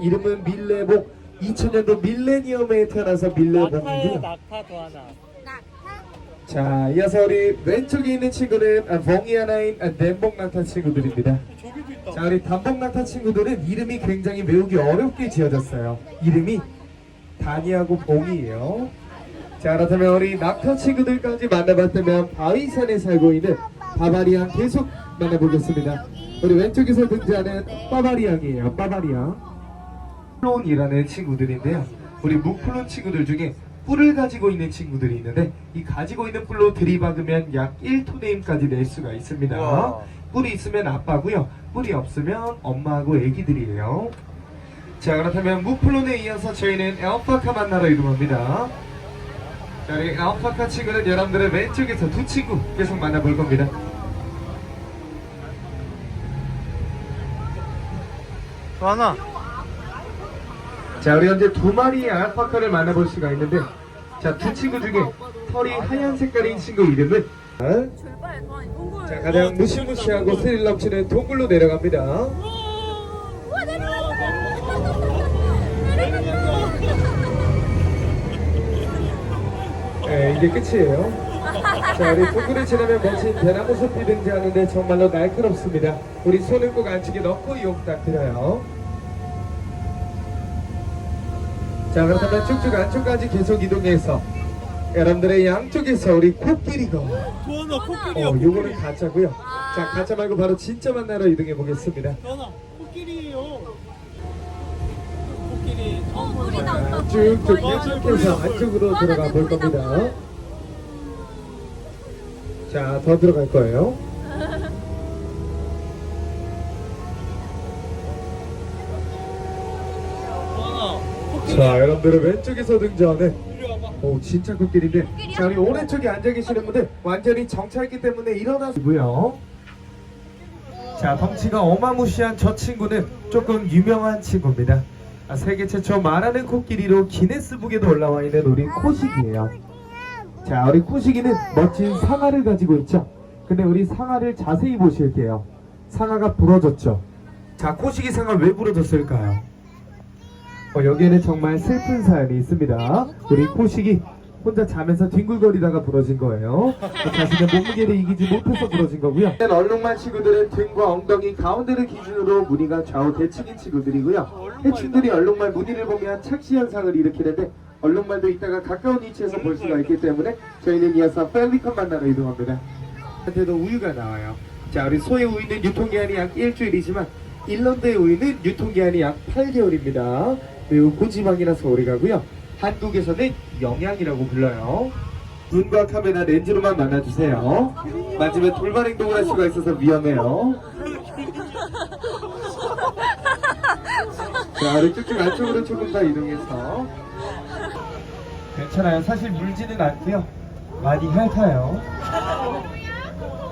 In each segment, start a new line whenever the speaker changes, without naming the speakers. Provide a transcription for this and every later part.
이름은 밀레복 2000년도 밀레니엄에 태어나서 밀레복이고요.
낙타요 낙타 도 하나
자, 이어서 우리 왼쪽에 있는 친구는 아, 봉이 하나인 아, 덴복 낙타 친구들입니다.
저기도 있다
자, 우리 단복 낙타 친구들은 이름이 굉장히 외우기 어렵게 지어졌어요. 이름이 다니하고 봉이에요. 자, 그렇다면 우리 낙타 친구들까지 만나봤다면 바위산에 살고 있는 바바리앙 계속 만나보겠습니다. 우리 왼쪽에서 등장하는 빠바리앙이에요. 빠바리앙. 푸론이라는 친구들인데요. 우리 무플론 친구들 중에 뿔을 가지고 있는 친구들이 있는데 이 가지고 있는 뿔로 들이박으면 약 1토네임까지 낼 수가 있습니다.
우와.
뿔이 있으면 아빠고요. 뿔이 없으면 엄마하고 애기들이에요. 자 그렇다면 무플론에 이어서 저희는 엘파카 만나러 이동합니다. 자 우리 엘파카 친구는 여러분들의 왼쪽에서 두 친구 계속 만나볼 겁니다.
또 하나
자 우리 현재 두 마리의 알파카를 만나볼 수가 있는데 자 두 친구 중에 털이 하얀 색깔인 친구 이름은? 어? 자 가장 무시무시하고 스릴 넘치는 동굴로 내려갑니다. 네 이게 끝이에요. 자 우리 동굴을 지나면 멋진 대나무 숲이 등장하는데 정말로 날카롭습니다. 우리 손을 꼭 안쪽에 넣고 이용 부탁드려요 자 그렇다면 쭉쭉 안쪽까지 계속 이동해서 여러분들의 양쪽에서 우리 코끼리가
또 하나 코끼리야
어 요거는 가짜고요. 자 가짜 말고 바로 진짜 만나러 이동해 보겠습니다.
또 하나 코끼리예요. 코끼리. 처음 보는 거야.
쭉쭉 계속해서 안쪽으로 들어가 볼 겁니다. 자 더 들어갈 거예요 자 여러분들의 왼쪽에서 등장하는 오 진짜 코끼리인데 자 우리 오른쪽에 앉아 계시는 분들 완전히 정차했기 때문에 일어나시고요. 자 덩치가 어마무시한 저 친구는 조금 유명한 친구입니다. 아, 세계 최초 말하는 코끼리로 기네스북에도 올라와 있는 우리 코식이에요. 자 우리 코식이는 멋진 상아를 가지고 있죠. 근데 우리 상아를 자세히 보실게요. 상아가 부러졌죠. 자 코식이 상아 왜 부러졌을까요 어, 여기에는 정말 슬픈 사연이 있습니다. 우리 코식이 혼자 자면서 뒹굴거리다가 부러진 거예요. 자신의 몸무게를 이기지 못해서 부러진 거고요. 얼룩말 친구들은 등과 엉덩이 가운데를 기준으로 무늬가 좌우 대칭인 친구들이고요. 해충들이 얼룩말 무늬를 보면 착시 현상을 일으키는데 얼룩말도 이따가 가까운 위치에서 볼 수가 있기 때문에 저희는 이어서 펠리컨 만나러 이동합니다. 한테도 우유가 나와요. 자, 우리 소의 우유는 유통기한이 약 일주일이지만 일런드의 우유는 유통기한이 약 8개월입니다. 매우 고지방이라서 오래가고요. 한국에서는 영양이라고 불러요. 눈과 카메라 렌즈로만 만나주세요. 맞으면 돌발 행동을 할 수가 있어서 위험해요. 자, 우리 쭉쭉 안쪽으로 조금 더 이동해서 괜찮아요. 사실 물지는 않고요. 많이 핥아요.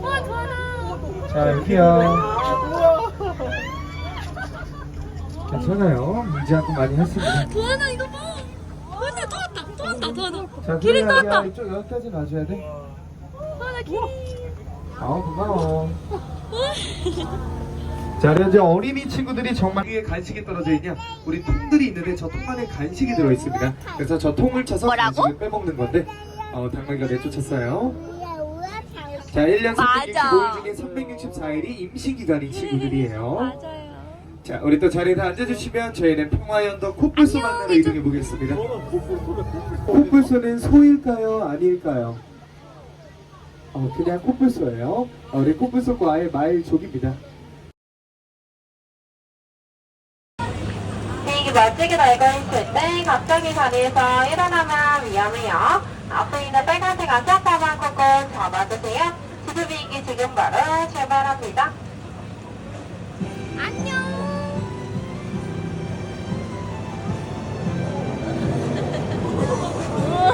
와 좋아라.
자, 여기요. 괜찮아요. 않고 많이 했습니다.
도하나 이거 봐. 도하나 또 왔다. 또 왔다. 도하나.
자,
길이 또 왔다.
야, 이쪽 여기까지 놔줘야 돼.
도하나 길이.
아, 고마워. 자, 그럼 이제 어린이 친구들이 정말 위에 간식이 떨어져 있냐? 우리 통들이 있는데 저 통 안에 간식이 들어 있습니다. 그래서 저 통을 쳐서
뭐라고?
간식을 빼먹는 건데, 어, 당나귀가 내쫓았어요. 자, 1년
맞아.
365일 중에 364일이 임신 기간인 친구들이에요.
맞아요.
자, 우리 또 자리에 앉아주시면 저희는 평화연도 코뿔소 만나러 이동해 보겠습니다. 코뿔소는 소일까요? 아닐까요? 어, 그냥 코뿔소예요. 어, 우리 코뿔소과의 마일족입니다.
비행기 멀찍이 달고 있을 때 갑자기 자리에서 일어나면 위험해요. 앞에 있는 빨간색 안전바만 꼭 잡아주세요. 지수 비행기 지금 바로 출발합니다.
안녕.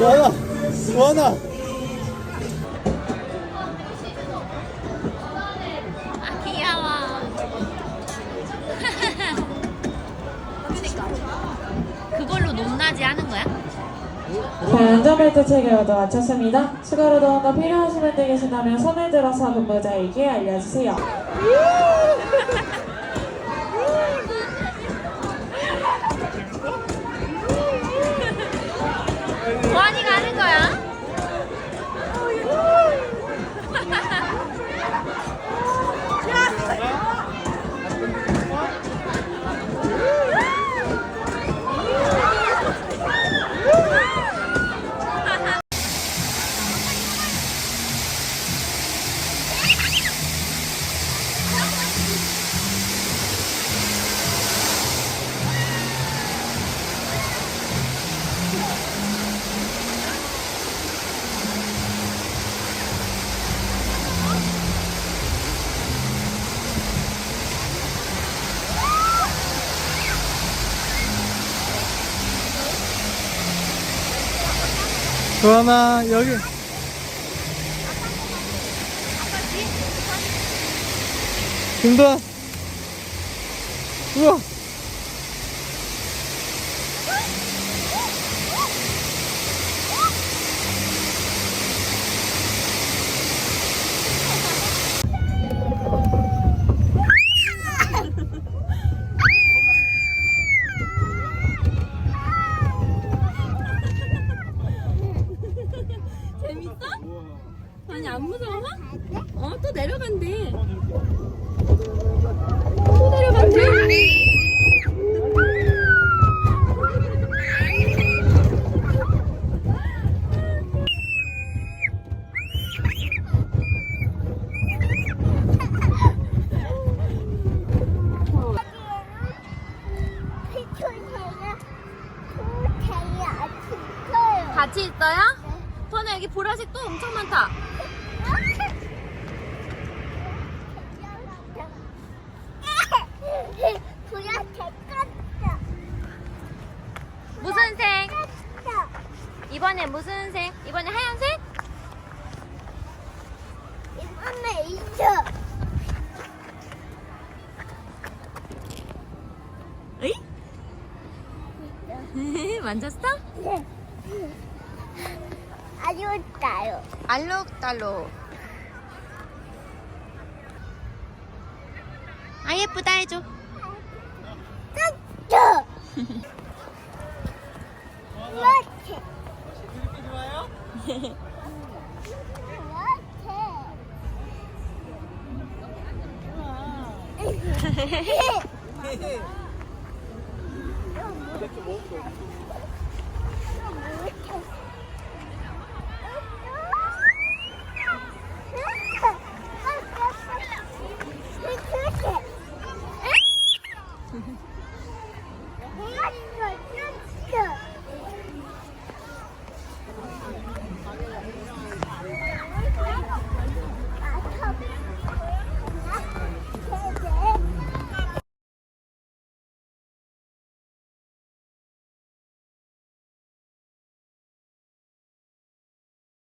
完了，完
了。 안전벨트 체결도 마쳤습니다. 추가로 더더 필요하신 분들 계신다면 손을 들어서 근무자에게 알려주세요.
도하나 여기 김도한 우와
아니 안 무서워? 어 또 내려간대. 또 내려간대. 같이 있어요? 저는 여기 보라색 또 엄청 많다.
부야 개깜짝
무슨 색?
깜짝
이번에 무슨 색? 이번에 하얀색?
이번에 있어
만졌어?
아주 따요
알록달록. 아 예쁘다 해줘.
깜 이렇게 이렇게